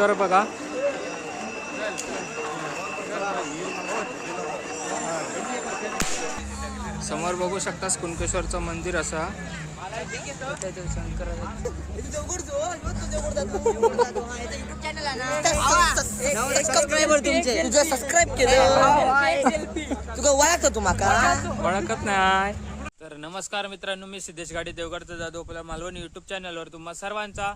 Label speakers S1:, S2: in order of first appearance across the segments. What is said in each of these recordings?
S1: प्रवेशद्वार बघा. समोर बघू शकतास कुणकेश्वरचं मंदिर असा.
S2: केलं ओळखत
S1: नाही. तर नमस्कार मित्रांनो मी सिद्धेश गाडी देवगडचा जाधव आपल्या मालवण युट्यूब चॅनलवर तुम्हा सर्वांचा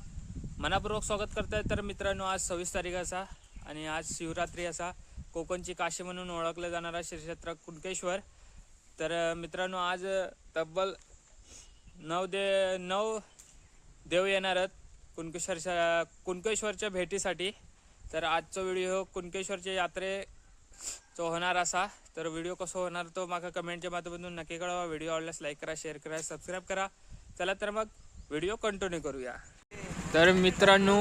S1: मनापूर्वक स्वागत करताय तर मित्रांनो आज सव्वीस तारीख असा आणि आज शिवरात्री असा. कोकणची काशी म्हणून ओळखलं जाणारा श्रीक्षेत्र कुणकेश्वर. तर मित्रांनो आज तब्बल नऊ दे नऊ देव येणार आहेत कुणकेश्वरच्या कुणकेश्वरच्या भेटीसाठी. तर आजचा व्हिडिओ हो कुणकेश्वरच्या यात्रेचा होणार असा. तर व्हिडिओ कसं होणार तो माका कमेंटच्या माध्यमातून नक्की कळवा. व्हिडिओ आवडल्यास लाईक करा शेअर करा सबस्क्राईब करा. चला तर मग व्हिडिओ कंटिन्यू करूया. तर मित्रांनो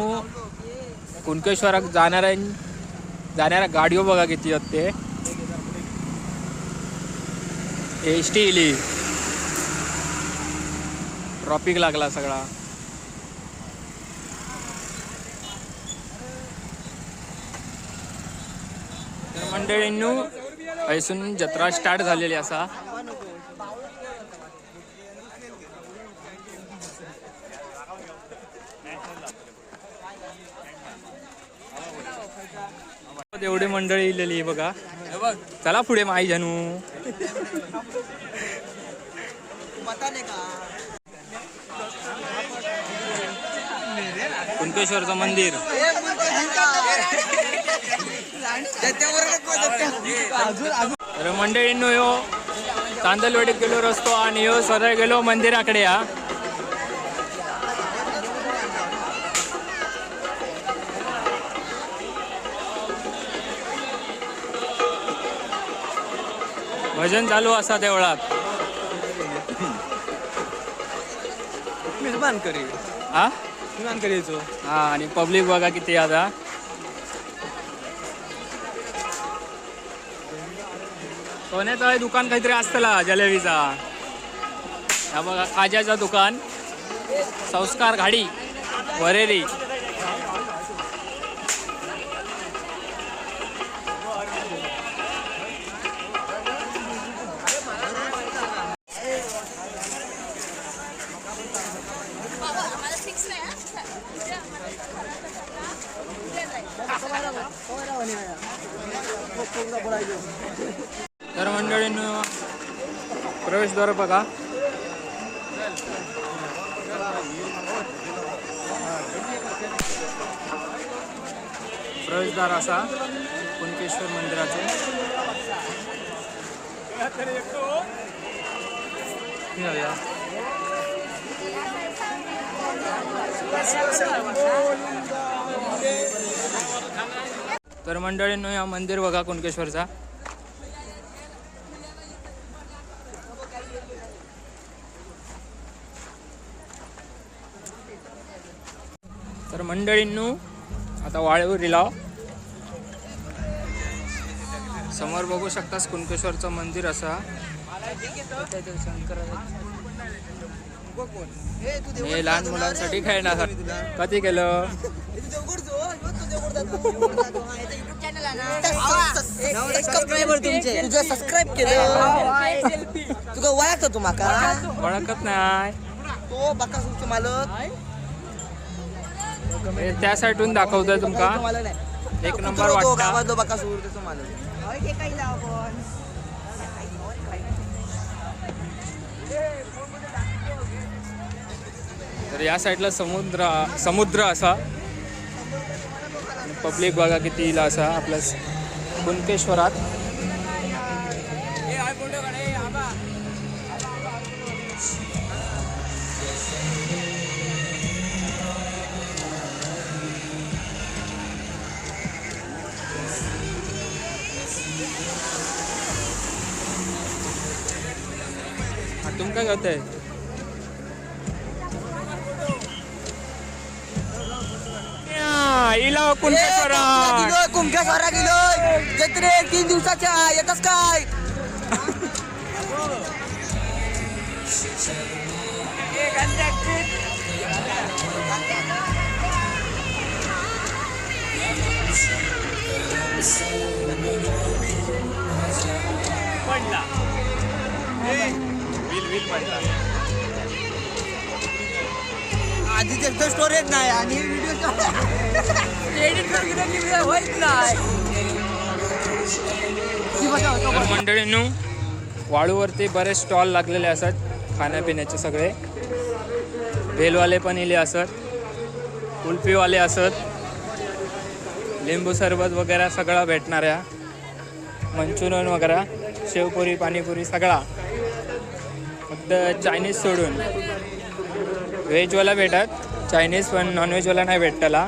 S1: कुणकेश्वरात जाणाऱ्या जाणाऱ्या गाडयो बघा किती आहेत ते एस टी इली. ट्रॉपिक लागला सगळा. तर मंडळींनो ऐसून जत्रा स्टार्ट झालेली असा. एवढी मंडळी इलेली आहे बघा. चला पुढे माई जानू. कुणकेश्वरचं मंदिर. तर मंडळींनो यो तांदलवाडीत गेलो रस्तो आणि यो सरळ गेलो मंदिराकडे हा. भजन चालू असा देवळात.
S2: निर्माण करी.
S1: हा?
S2: करायचो
S1: हा आणि पब्लिक बघा किती आता. सोन्याचं दुकान काहीतरी असतला जलेबीचा. हा बघा खाज्याचं दुकान. संस्कार घाडी वरेरी. प्रवेशद्वार बघा. प्रवेशद्वार असा कुणकेश्वर मंदिराचे. तर मंडळींनो या मंदिर बघा कुणकेश्वरचा. मंडळींनो आता वाळेवर लिलाव समोर बघू शकतास कुणकेश्वरचं मंदिर असा. हे लहान मुलांसाठी खेळण्यासाठी कधी केलं
S2: तुझं ओळखतं तू माका.
S1: ओळखत नाही.
S2: तो बकासूरचे मालक.
S1: हे त्या साईडून दाखवतोय तुमका. एक नंबर वाटता.
S2: गावातलो मालक
S1: तर या साईडला समुद्र समुद्र असा. पब्लिक बघा किती इला असा आपल्या कुणकेश्वरात. तुमका काय होतंय या, इला
S2: गेलोय कुंभकेश्वरा गेलोय जत्रे तीन दिवसाच्या येतच काय
S1: पडला. वीक पडला
S2: आधी त्याचं स्टोरेज नाही आणि व्हिडिओ एडिट होत नाही.
S1: मंडळींनो वाळूवरती बरेच स्टॉल लागलेले असत खाण्यापिण्याचे सगळे. भेलवाले पण इले असत कुल्फीवाले असत. लिंबू सरबत वगैरे सगळा भेटणाऱ्या. मंचुरियन वगैरे शेवपुरी पाणीपुरी सगळा. फक्त चायनीज सोडून. व्हेजवाला भेटत. चायनीज पण नॉनव्हेजवाला नाही भेटतला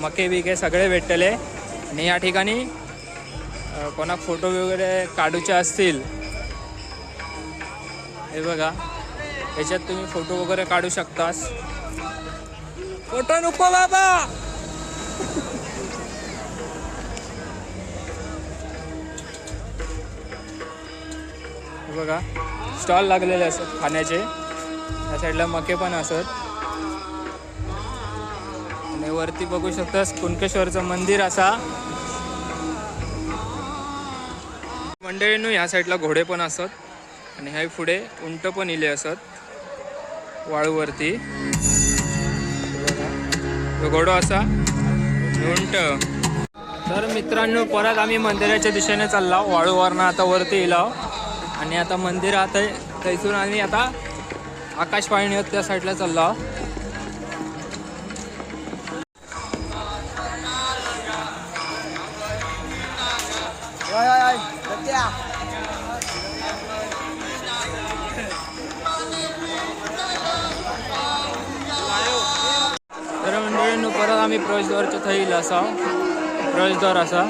S1: मके बिके सगळे भेटतले. आणि या ठिकाणी कोणाक कोणा फोटो वगैरे काढूचे असतील हे बघा. याच्यात तुम्ही फोटो वगैरे काढू शकतास. फोटो नको बाबा! बघा. स्टॉल लागलेले असत खाण्याचे. या साईडला मके पण असत आणि वरती बघू शकतास कुणकेश्वरचं मंदिर असा. मंडळींनो ह्या साईडला घोडे पण असत आणि ह्या पुढे उंट पण इले असत वाळूवरती. घोडो असा. उंट. तर मित्रांनो परत आम्ही मंदिराच्या दिशेने चालला. वाळूवरनं आता वरती येलो आणि आता मंदिर आता थैसून आणि आता आकाश पाळणी त्या साईडला चालला तर मंडळींनो परत आम्ही प्रवेशद्वारच्या थैल असा प्रवेशद्वार असा.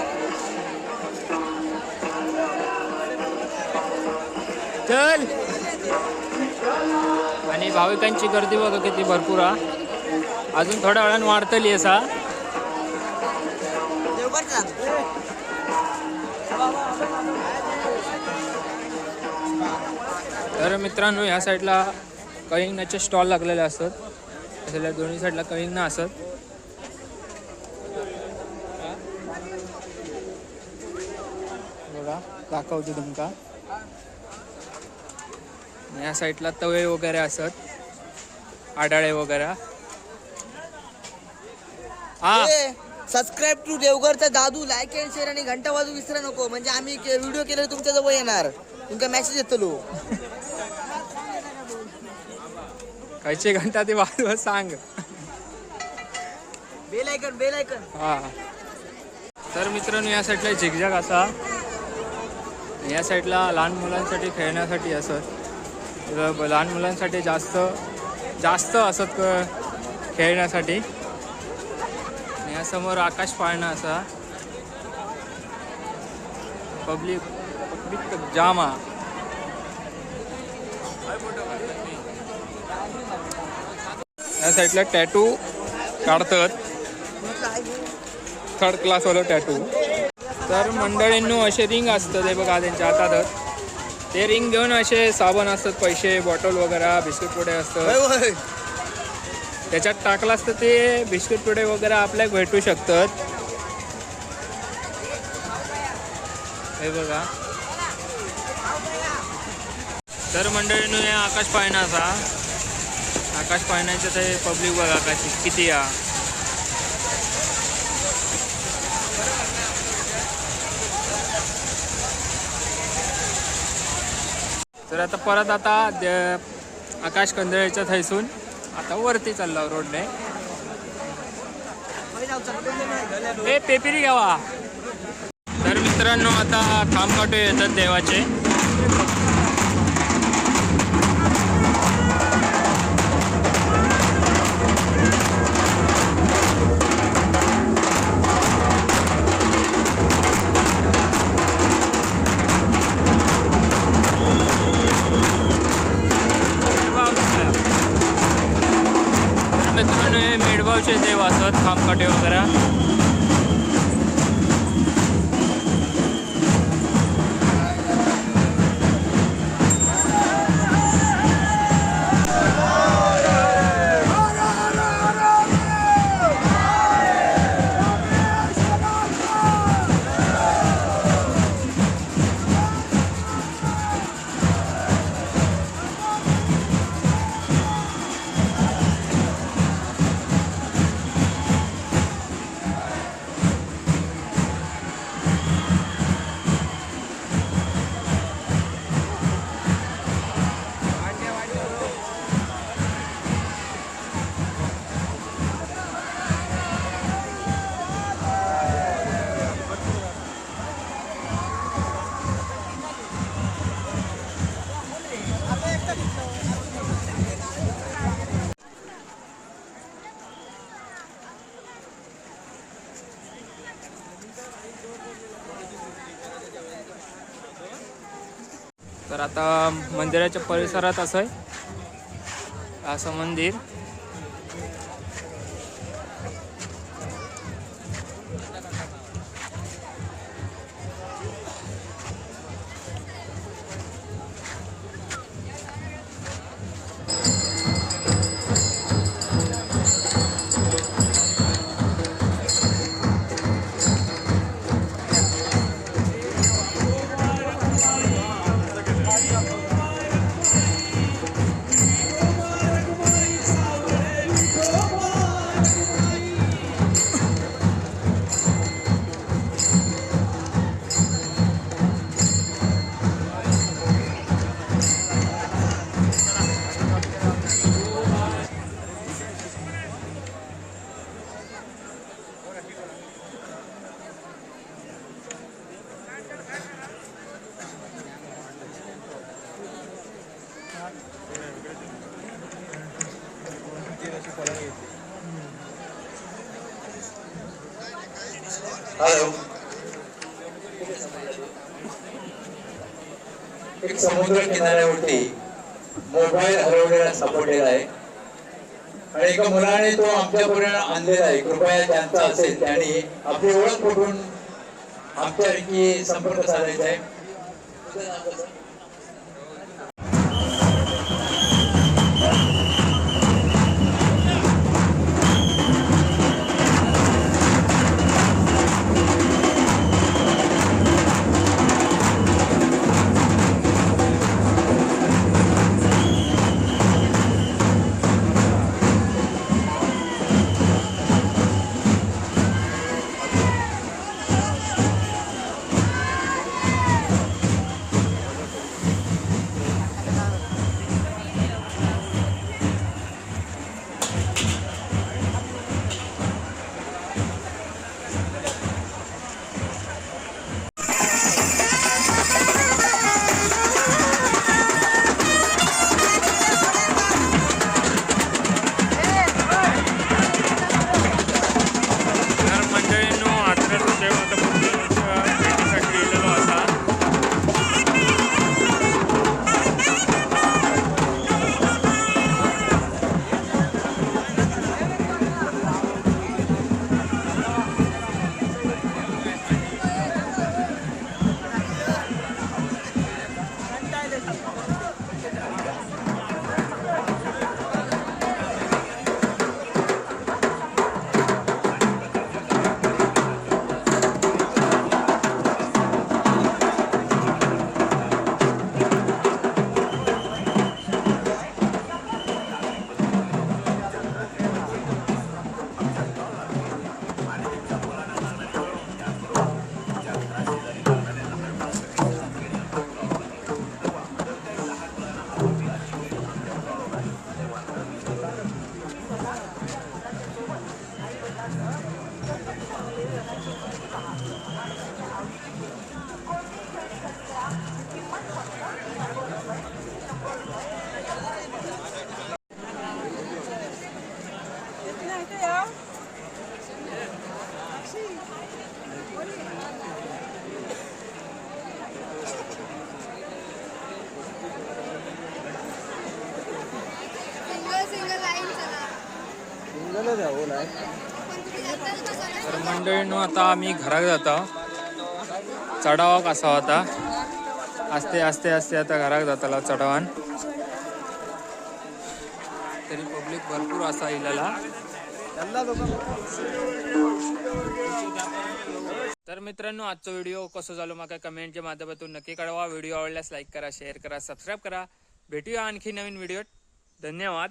S1: चल आणि भाविकांची गर्दी बघा किती भरपूर हा. अजून थोड्या वेळानं वाढतली असा तर मित्रांनो ह्या साईडला कळिंगणाचे स्टॉल लागलेले असतात. त्याला दोन्ही साईडला कळिंगणा असत बघा दाखवतो तुमका. या साईडला तवे वगैरे असत. आडाळे वगैरे. हा.
S2: सबस्क्राईब टू देवगडचा दादू लाईक अँड शेअर आणि घंटा वाजू विसरा नको. म्हणजे आम्ही व्हिडिओ केल्यावर तुमच्या जवळ येणार. तुमका मेसेज येतलो
S1: खायचे घंटा ते वाजवत सांग.
S2: बेल आयकन बेल आयकन
S1: हा. तर मित्रांनो या साईडला झिगझॅग असा. या साईडला लहान मुलांसाठी खेळण्यासाठी असत. लहान मुलांसाठी जास्त जास्त असत खेळण्यासाठी. आणि या समोर आकाश पाळणा असा. पब्लिक पब्लिक जामा. या साईडला टॅटू काढतात. थर्ड क्लासवालं टॅटू तर मंडळींनो असे रिंग असतं ते बघा त्यांच्या हातातच ते रिंग घेऊन असे साबण असतात पैसे बॉटल वगैरे बिस्किट पुडे असतात. त्याच्यात टाकलं असतं ते बिस्किट पुडे वगैरे आपल्याला भेटू शकतात. हे बघा. तर मंडळींनो हे आकाश पाळणा असा आकाश पाळण्याचं ते पब्लिक बघा कशी किती या तर आता परत आता द- आकाश कंदळेच्या थैसून आता वरती चालला रोडने. ए पेपिरी घ्यावा. तर मित्रांनो आता खामकाटे येतात देवाचे. असत खामकाटे तर आता मंदिराच्या परिसरात असं आहे. असं मंदिर.
S3: समुद्र किनाऱ्यावरती मोबाईल हरवलेला सापडलेला आहे. आणि एका मुलाने तो आमच्यापर्यंत आणलेला आहे. कृपया ज्यांचा असेल त्यांनी आपली ओळख कुठून आमच्यापैकी संपर्क साधायचा आहे.
S4: बसायला
S1: तर मंडळींनो आता आम्ही घरात जातो. चढावा कसा होता. आस्ते आस्ते आस्ते आता घरात जाताला चढावान तरी पब्लिक भरपूर असा इलेला. तर मित्रांनो आजचा व्हिडिओ कसं झालो माका कमेंटच्या माध्यमातून नक्की कळवा. व्हिडिओ आवडल्यास लाईक करा शेअर करा सबस्क्राईब करा. भेटूया आणखी नवीन व्हिडिओत धन्यवाद.